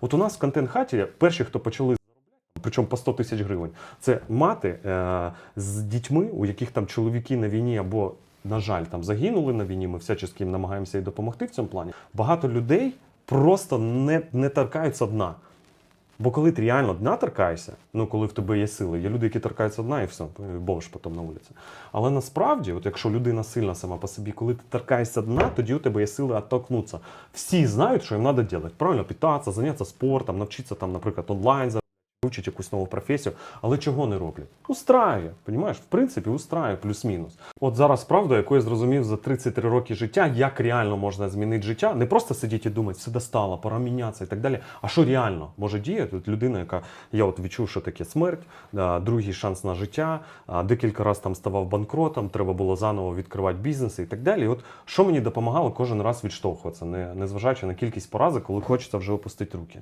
От у нас в контент-хаті перші, хто почали причому по 100 тисяч гривень. Це мати е, з дітьми, у яких там чоловіки на війні або, на жаль, там загинули на війні. Ми всячески їм намагаємося і допомогти в цьому плані. Багато людей просто не, не торкаються дна. Бо коли ти реально дна торкаєшся, ну коли в тебе є сили, є люди, які торкаються дна, і все, бовш потім на вулиці. Але насправді, от якщо людина сильна сама по собі, коли ти торкаєшся дна, тоді у тебе є сили оттолкнутися. Всі знають, що їм треба робити. Правильно питатися, зайнятися спортом, навчитися там, наприклад, онлайн вивчити якусь нову професію, але чого не роблять? Устраює, понімаєш? В принципі, устраює плюс-мінус. От зараз правда, яку я зрозумів за 33 роки життя, як реально можна змінити життя, не просто сидіти і думати, все достало, пора мінятися і так далі. А що реально може діяти? От людина, яка я от відчув, що таке смерть, другий шанс на життя, декілька разів там ставав банкротом, треба було заново відкривати бізнеси і так далі. І от що мені допомагало кожен раз відштовхуватися, не, незважаючи на кількість поразок, коли хочеться вже опустити руки.